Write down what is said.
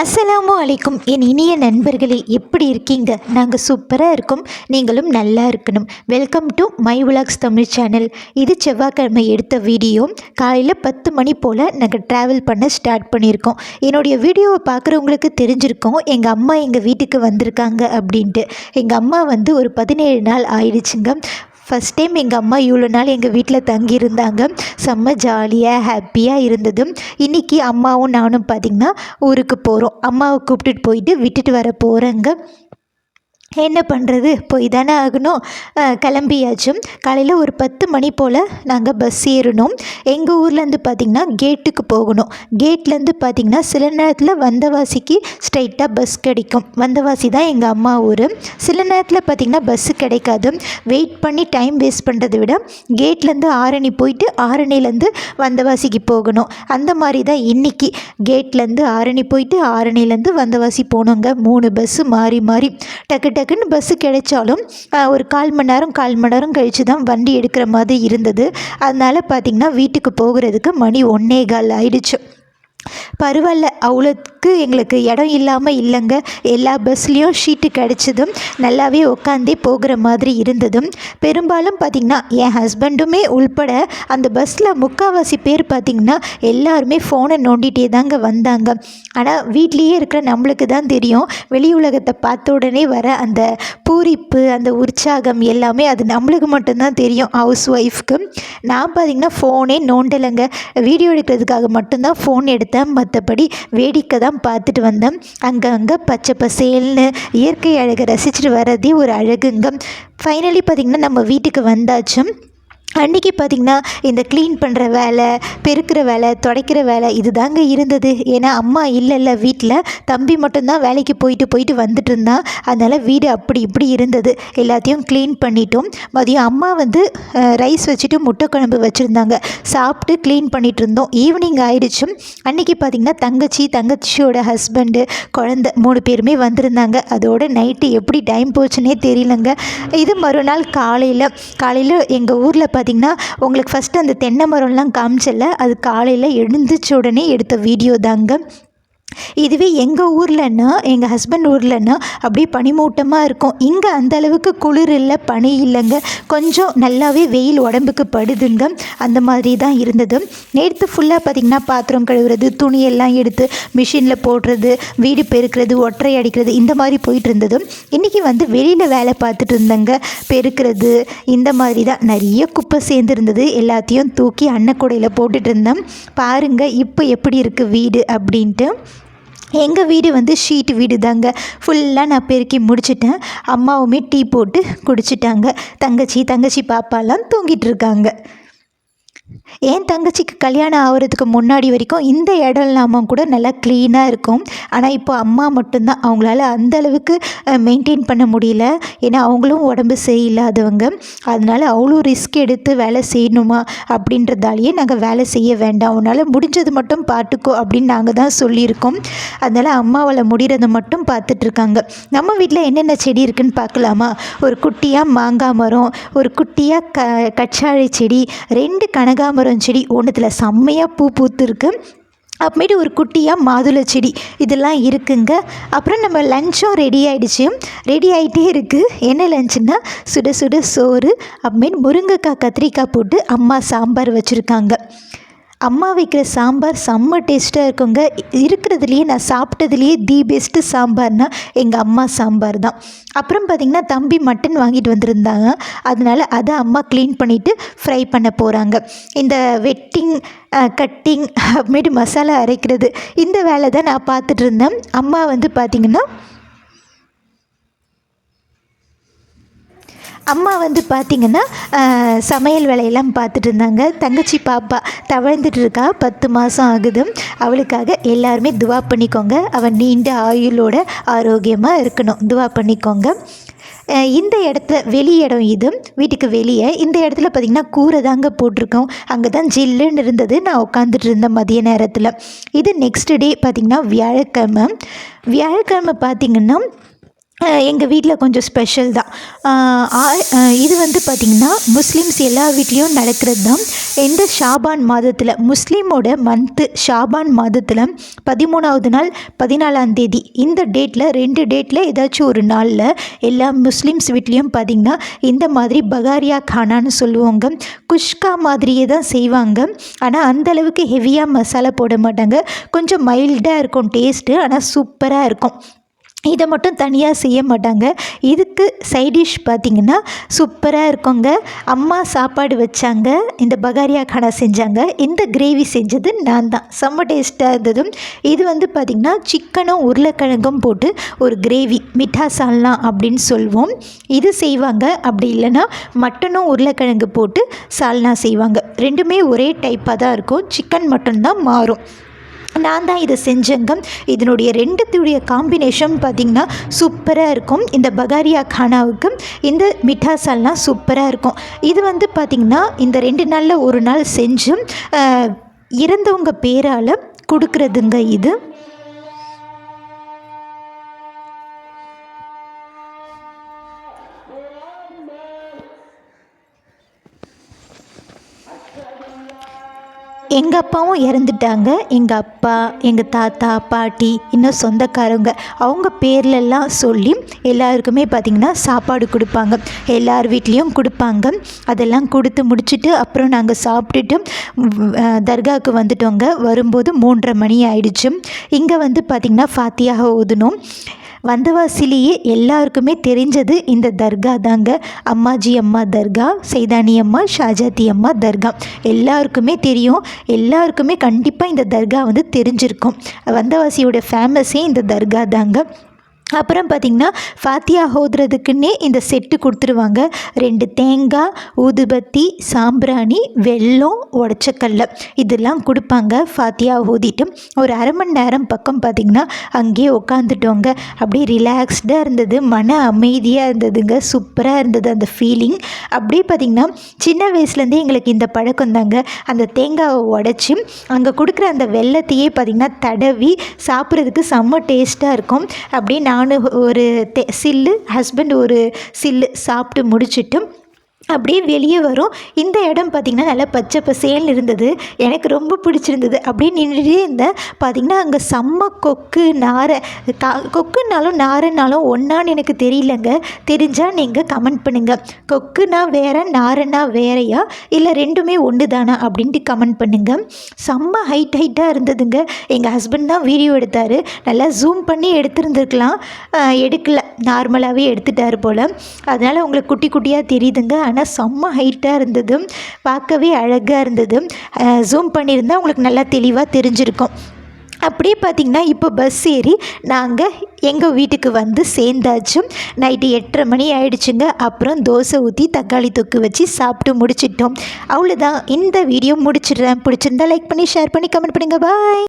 அஸ்ஸலாமு அலைக்கும். என் இனிய நண்பர்களே எப்படி இருக்கீங்க? நாங்கள் சூப்பராக இருக்கோம். நீங்களும் நல்லா இருக்கணும். Welcome to my vlogs Tamil channel இது செவ்வாய்க்கிழமை எடுத்த வீடியோ. காலையில் பத்து மணி போல் நாங்கள் ட்ராவல் பண்ண ஸ்டார்ட் பண்ணியிருக்கோம். என்னுடைய வீடியோவை பார்க்குறவங்களுக்கு தெரிஞ்சிருக்கோம். எங்கள் அம்மா எங்கள் வீட்டுக்கு வந்திருக்காங்க அப்படின்ட்டு. எங்கள் அம்மா வந்து ஒரு பதினேழு நாள் ஆயிடுச்சுங்க. ஃபஸ்ட் டைம் எங்கள் அம்மா இவ்வளோ நாள் எங்கள் வீட்டில் தங்கியிருந்தாங்க. செம்ம ஜாலியாக ஹாப்பியாக இருந்தது. இன்றைக்கி அம்மாவும் நானும் பார்த்திங்கன்னா ஊருக்கு போகிறோம் அம்மாவை கூப்பிட்டுட்டு போயிட்டு விட்டுட்டு வர போகிறேங்க என்ன பண்ணுறது போய் தானே ஆகணும். கிளம்பியாச்சும் காலையில் ஒரு பத்து மணி போல் நாங்கள் பஸ் ஏறினோம் எங்கள் ஊர்லேருந்து பார்த்திங்கன்னா கேட்டுக்கு போகணும். கேட்லேருந்து பார்த்திங்கன்னா சில நேரத்தில் வந்தவாசிக்கு ஸ்ட்ரைட்டாக பஸ் கிடைக்கும். வந்தவாசி தான் எங்கள் அம்மா ஊர். சில நேரத்தில் பார்த்திங்கன்னா பஸ்ஸு கிடைக்காது. வெயிட் பண்ணி டைம் வேஸ்ட் பண்ணுறதை விட கேட்லேருந்து ஆரணி போயிட்டு ஆரணிலேருந்து வந்தவாசிக்கு போகணும். அந்த மாதிரி தான் இன்றைக்கி கேட்லேருந்து ஆரணி போயிட்டு ஆரணிலேருந்து வந்தவாசி போனோங்க. மூணு பஸ்ஸு மாறி மாறி. டக்கு டக்கு டக்குன்னு பஸ்ஸு கிடைச்சாலும் ஒரு கால் மணி நேரம் கால் மணி நேரம் கழித்து தான் வண்டி எடுக்கிற மாதிரி இருந்தது. அதனால் பார்த்திங்கன்னா வீட்டுக்கு போகிறதுக்கு மணி ஒன்னே கால் ஆயிடுச்சு. பரவாயில்ல அவ்வளோக்கு எங்களுக்கு இடம் இல்லாமல் இல்லைங்க. எல்லா பஸ்லேயும் ஷீட்டு கிடச்சதும் நல்லாவே உட்காந்தே போகிற மாதிரி இருந்ததும். பெரும்பாலும் பார்த்திங்கன்னா என் ஹஸ்பண்டுமே உள்பட அந்த பஸ்ஸில் முக்கால்வாசி பேர் பார்த்திங்கன்னா எல்லாருமே ஃபோனை நோண்டிகிட்டே தாங்க வந்தாங்க. ஆனால் வீட்லேயே இருக்கிற நம்மளுக்கு தான் தெரியும். வெளி உலகத்தை பார்த்த உடனே வர அந்த பூரிப்பு அந்த உற்சாகம் எல்லாமே அது நம்மளுக்கு மட்டும்தான் தெரியும் ஹவுஸ் ஒய்ஃப்க்கு நான் பார்த்திங்கன்னா ஃபோனே நோண்டலைங்க. வீடியோ எடுக்கிறதுக்காக மட்டும்தான் ஃபோன் எடுத்தேன். மற்றபடி வேடிக்கை தான் பார்த்துட்டு வந்தேன் அங்கங்கே பச்சை பசேல்னு இயற்கை அழகை ரசிச்சுட்டு வர்றதே ஒரு அழகுங்க. ஃபைனலி பார்த்திங்கன்னா நம்ம வீட்டுக்கு வந்தாச்சும். அன்றைக்கி பார்த்திங்கன்னா இந்த க்ளீன் பண்ணுற வேலை பெருக்கிற வேலை துடைக்கிற வேலை இது தாங்க இருந்தது. ஏன்னா அம்மா இல்லைல்ல வீட்டில் தம்பி மட்டும்தான் வேலைக்கு போயிட்டு போயிட்டு வந்துட்டு இருந்தான். அதனால் வீடு அப்படி இப்படி இருந்தது. எல்லாத்தையும் க்ளீன் பண்ணிட்டோம். மதியம் அம்மா வந்து ரைஸ் வச்சுட்டு முட்டை குழம்பு வச்சுருந்தாங்க. சாப்பிட்டு க்ளீன் பண்ணிகிட்டு இருந்தோம். ஈவினிங் ஆயிடுச்சும் அன்றைக்கி பார்த்திங்கன்னா தங்கச்சி தங்கச்சியோட ஹஸ்பண்டு குழந்த மூணு பேருமே வந்திருந்தாங்க. அதோட நைட்டு எப்படி டைம் போச்சுன்னே தெரியலங்க. இது மறுநாள் காலையில் காலையில் எங்கள் ஊரில் பார்த்திங்கன்னா உங்களுக்கு ஃபஸ்ட்டு அந்த தென்னை மரம்லாம் காமிச்சல அது காலையில் எழுந்திரிச்ச உடனே எடுத்த வீடியோ தாங்க. இதுவே எங்கள் ஊர்லன்னா எங்கள் ஹஸ்பண்ட் ஊர்லன்னா அப்படியே பனிமூட்டமாக இருக்கும். இங்கே அந்த அளவுக்கு குளிர் இல்லை பனி இல்லைங்க. கொஞ்சம் நல்லாவே வெயில் உடம்புக்கு படுதுங்க. அந்த மாதிரி தான் இருந்தது. நேற்று ஃபுல்லாக பார்த்திங்கன்னா பாத்திரம் கழுவுறது துணியெல்லாம் எடுத்து மிஷினில் போடுறது வீடு பெருக்கிறது ஒற்றை அடிக்கிறது இந்த மாதிரி போயிட்டு இருந்தது. இன்றைக்கி வந்து வெளியில் வேலை பார்த்துட்டு இருந்தேங்க. பெருக்கிறது இந்த மாதிரி தான். நிறைய குப்பை சேர்ந்துருந்தது. எல்லாத்தையும் தூக்கி அன்னக்கூடையில் போட்டுட்டு இருந்தேன். பாருங்கள் இப்போ எப்படி இருக்குது வீடு அப்படின்ட்டு. எங்கள் வீடு வந்து ஷீட் வீடு தாங்க ஃபுல்லாக நான் பெருக்கி முடிச்சிட்டேன். அம்மாவுமே டீ போட்டு குடிச்சிட்டாங்க. தங்கச்சி தங்கச்சி பாப்பாலாம் தூங்கிட்டு இருக்காங்க. என் தங்கச்சிக்கு கல்யாணம் ஆகிறதுக்கு முன்னாடி வரைக்கும் இந்த இடம் இல்லாமல் கூட நல்லா க்ளீனாக இருக்கும். ஆனால் இப்போ அம்மா மட்டும்தான். அவங்களால அந்த அளவுக்கு மெயின்டைன் பண்ண முடியல. ஏன்னா அவங்களும் உடம்பு சரியில்லாதவங்க. அதனால் அவ்வளோ ரிஸ்க் எடுத்து வேலை செய்யணுமா அப்படின்றதாலேயே நாங்கள் வேலை செய்ய வேண்டாம். உன்னால் முடிஞ்சது மட்டும் பார்த்துக்கோ அப்படின்னு நாங்கள் தான் சொல்லியிருக்கோம். அதனால் அம்மாவால் முடிகிறத மட்டும் பார்த்துட்ருக்காங்க நம்ம வீட்டில் என்னென்ன செடி இருக்குன்னு பார்க்கலாமா ஒரு குட்டியாக மாங்காய் மரம் ஒரு குட்டியாக க கச்சாழை செடி ரெண்டு கனகாமரம் செடி ஒன்றுத்தில் செம்மையாக பூ பூத்துருக்கு. அப்புறமேட்டு ஒரு குட்டியாக மாதுளை செடி. இதெல்லாம் இருக்குங்க. அப்புறம் நம்ம லஞ்சும் ரெடி ஆகிடுச்சு ரெடி ஆகிட்டே இருக்குது என்ன லஞ்சுன்னா சுட சுட சோறு அப்புறமேட்டு முருங்கைக்காய் கத்திரிக்காய் போட்டு அம்மா சாம்பார் வச்சுருக்காங்க. அம்மா வைக்கிற சாம்பார் செம்ம டேஸ்ட்டாக இருக்குங்க. இருக்கிறதுலையே நான் சாப்பிட்டதுலேயே தி பெஸ்ட்டு சாம்பார்னால் எங்கள் அம்மா சாம்பார் தான். அப்புறம் பார்த்திங்கன்னா தம்பி மட்டன் வாங்கிட்டு வந்திருந்தாங்க. அதனால அதை அம்மா க்ளீன் பண்ணிவிட்டு ஃப்ரை பண்ண போகிறாங்க இந்த வெட்டிங் கட்டிங் அப்புறமேட்டு மசாலா அரைக்கிறது. இந்த வேலை தான் நான் பார்த்துட்டு இருந்தேன். அம்மா வந்து பார்த்திங்கன்னா அம்மா வந்து பார்த்திங்கன்னா சமையல் வேலையெல்லாம் பார்த்துட்டு இருந்தாங்க. தங்கச்சி பாப்பா தவழ்ந்துட்டு இருக்கா. பத்து மாதம் ஆகுது. அவளுக்காக எல்லாருமே துவா பண்ணிக்கோங்க. அவன் நீண்ட ஆயுளோட ஆரோக்கியமாக இருக்கணும். துவா பண்ணிக்கோங்க. இந்த இடத்துல வெளி இடம் இது. வீட்டுக்கு வெளியே. இந்த இடத்துல பார்த்திங்கன்னா கூரை தாங்க போட்டிருக்கோம். அங்கே தான் ஜில்லுன்னு இருந்தது. நான் உட்காந்துட்டு இருந்தேன் மதிய நேரத்தில். இது நெக்ஸ்ட் டே பார்த்திங்கன்னா வியாழக்கிழமை. வியாழக்கிழமை பார்த்திங்கன்னா எங்கள் வீட்டில் கொஞ்சம் ஸ்பெஷல் தான். ஆ- இது வந்து பார்த்திங்கன்னா முஸ்லீம்ஸ் எல்லா வீட்லேயும் நடக்கிறது தான் எந்த ஷாபான் மாதத்தில் முஸ்லீமோட மந்த்து ஷாபான் மாதத்தில் பதிமூணாவது நாள் பதினாலாம் தேதி இந்த டேட்டில் ரெண்டு டேட்டில் ஏதாச்சும் ஒரு நாளில் எல்லா முஸ்லீம்ஸ் வீட்லேயும் பார்த்திங்கன்னா இந்த மாதிரி பகாரியா கானான்னு சொல்லுவாங்க. குஷ்கா மாதிரியே தான் செய்வாங்க. ஆனால் அந்த அளவுக்கு ஹெவியாக மசாலா போட மாட்டாங்க. கொஞ்சம் மைல்டாக இருக்கும் டேஸ்ட்டு ஆனால் சூப்பராக இருக்கும். இதை மட்டும் தனியாக செய்ய மாட்டாங்க. இதுக்கு சைடிஷ் பார்த்திங்கன்னா சூப்பராக இருக்குங்க. அம்மா சாப்பாடு வச்சாங்க. இந்த பகாரியா கானா செஞ்சாங்க. இந்த கிரேவி செஞ்சது நான் தான் செம்ம டேஸ்ட்டாக இருந்ததும். இது வந்து பார்த்திங்கன்னா சிக்கனும் உருளைக்கிழங்கும் போட்டு ஒரு கிரேவி மிட்டா சால்னா அப்படின்னு சொல்லுவோம் இது செய்வாங்க. அப்படி இல்லைன்னா மட்டனும் உருளைக்கிழங்கு போட்டு சால்னா செய்வாங்க. ரெண்டுமே ஒரே டைப்பாக தான் இருக்கும். சிக்கன் மட்டும்தான் மாறும். நான் தான் இதை செஞ்சேங்க இதனுடைய ரெண்டுத்துடைய காம்பினேஷன் பார்த்திங்கன்னா சூப்பராக இருக்கும். இந்த பகாரியா கானாவுக்கு இந்த மிட்டாசால்னா சூப்பராக இருக்கும். இது வந்து பார்த்திங்கன்னா இந்த ரெண்டு நாளில் ஒரு நாள் செஞ்சு இறந்தவங்க பேரால் கொடுக்குறதுங்க இது. எங்கள் அப்பாவும் இறந்துட்டாங்க. எங்கள் அப்பா எங்கள் தாத்தா பாட்டி இன்னும் சொந்தக்காரங்க அவங்க பேர்லெல்லாம் சொல்லி எல்லாருக்குமே பார்த்திங்கன்னா சாப்பாடு கொடுப்பாங்க. எல்லார் வீட்லேயும் கொடுப்பாங்க. அதெல்லாம் கொடுத்து முடிச்சுட்டு அப்புறம் நாங்கள் சாப்பிட்டுட்டு தர்காவுக்கு வந்துட்டோங்க. வரும்போது மூன்றரை மணி ஆயிடுச்சு. இங்கே வந்து பார்த்திங்கன்னா ஃபாத்தியாக ஓதுனோம் வந்தவாசிலேயே எல்லாருக்குமே தெரிஞ்சது இந்த தர்கா தாங்க. அம்மாஜி அம்மா தர்கா சைதானி அம்மா ஷாஜாத்தி அம்மா தர்கா. எல்லாருக்குமே தெரியும். எல்லாருக்குமே கண்டிப்பாக இந்த தர்கா வந்து தெரிஞ்சிருக்கும். வந்தவாசியோட ஃபேமஸே இந்த தர்கா தாங்க. அப்புறம் பார்த்திங்கன்னா ஃபாத்தியா ஓதுறதுக்குன்னே இந்த செட்டு கொடுத்துருவாங்க. ரெண்டு தேங்காய் ஊதுபத்தி சாம்பிராணி வெல்லம் உடச்சக்கல்ல. இதெல்லாம் கொடுப்பாங்க ஃபாத்தியா ஊதிட்டு ஒரு அரை மணி நேரம் பக்கம் பார்த்திங்கன்னா அங்கேயே உட்காந்துட்டோங்க அப்படியே ரிலாக்ஸ்டாக இருந்தது. மன அமைதியாக இருந்ததுங்க. சூப்பராக இருந்தது அந்த ஃபீலிங் அப்படியே பார்த்திங்கன்னா சின்ன வயசுலேருந்தே எங்களுக்கு இந்த பழக்கம் தாங்க. அந்த தேங்காவை உடச்சி அங்கே கொடுக்குற அந்த வெள்ளத்தையே பார்த்திங்கன்னா தடவி சாப்பிட்றதுக்கு செம்ம டேஸ்ட்டாக இருக்கும். அப்படியே நான் ஒரு தே சில்லு ஹஸ்பண்ட் ஒரு சில்லு சாப்பிட்டு முடிச்சிட்டு அப்படியே வெளியே வரும். இந்த இடம் பார்த்திங்கன்னா நல்லா பச்சை பசேல்னு இருந்தது. எனக்கு ரொம்ப பிடிச்சிருந்தது. அப்படியே நின்றுட்டே இருந்தேன். பார்த்திங்கன்னா அங்கே செம்ம கொக்கு நாரை கா கொக்குனாலும் நாரைனாலும் ஒன்றான்னு எனக்கு தெரியலங்க. தெரிஞ்சால் நீங்கள் கமெண்ட் பண்ணுங்கள் கொக்குனா வேற நாரைனா வேறையா? இல்லை ரெண்டுமே ஒன்று தானா அப்படின்ட்டு கமெண்ட் பண்ணுங்கள் செம்ம ஹைட் ஹைட்டாக இருந்ததுங்க. எங்கள் ஹஸ்பண்ட் தான் வீடியோ எடுத்தார். நல்லா ஜூம் பண்ணி எடுத்துருந்துருக்கலாம். எடுக்கலை. எடுக்கல நார்மலாகவே எடுத்துட்டார் போல். அதனால் உங்களுக்கு குட்டி குட்டியாக தெரியுதுங்க. ஆனால் செம்ம ஹைட்டாக இருந்தது பார்க்கவே அழகாக இருந்தது ஜூம் பண்ணியிருந்தால் உங்களுக்கு நல்லா தெளிவாக தெரிஞ்சிருக்கும். அப்படியே பார்த்திங்கன்னா இப்போ பஸ் ஏறி நாங்கள் எங்கள் வீட்டுக்கு வந்து சேர்ந்தாச்சு. நைட்டு எட்டரை மணி ஆயிடுச்சுங்க. அப்புறம் தோசை ஊற்றி தக்காளி தொக்கு வச்சு சாப்பிட்டு முடிச்சிட்டோம். அவ்வளோதான் இந்த வீடியோ முடிச்சிடுறேன். பிடிச்சிருந்தா லைக் பண்ணி ஷேர் பண்ணி கமெண்ட் பண்ணுங்கள் பாய்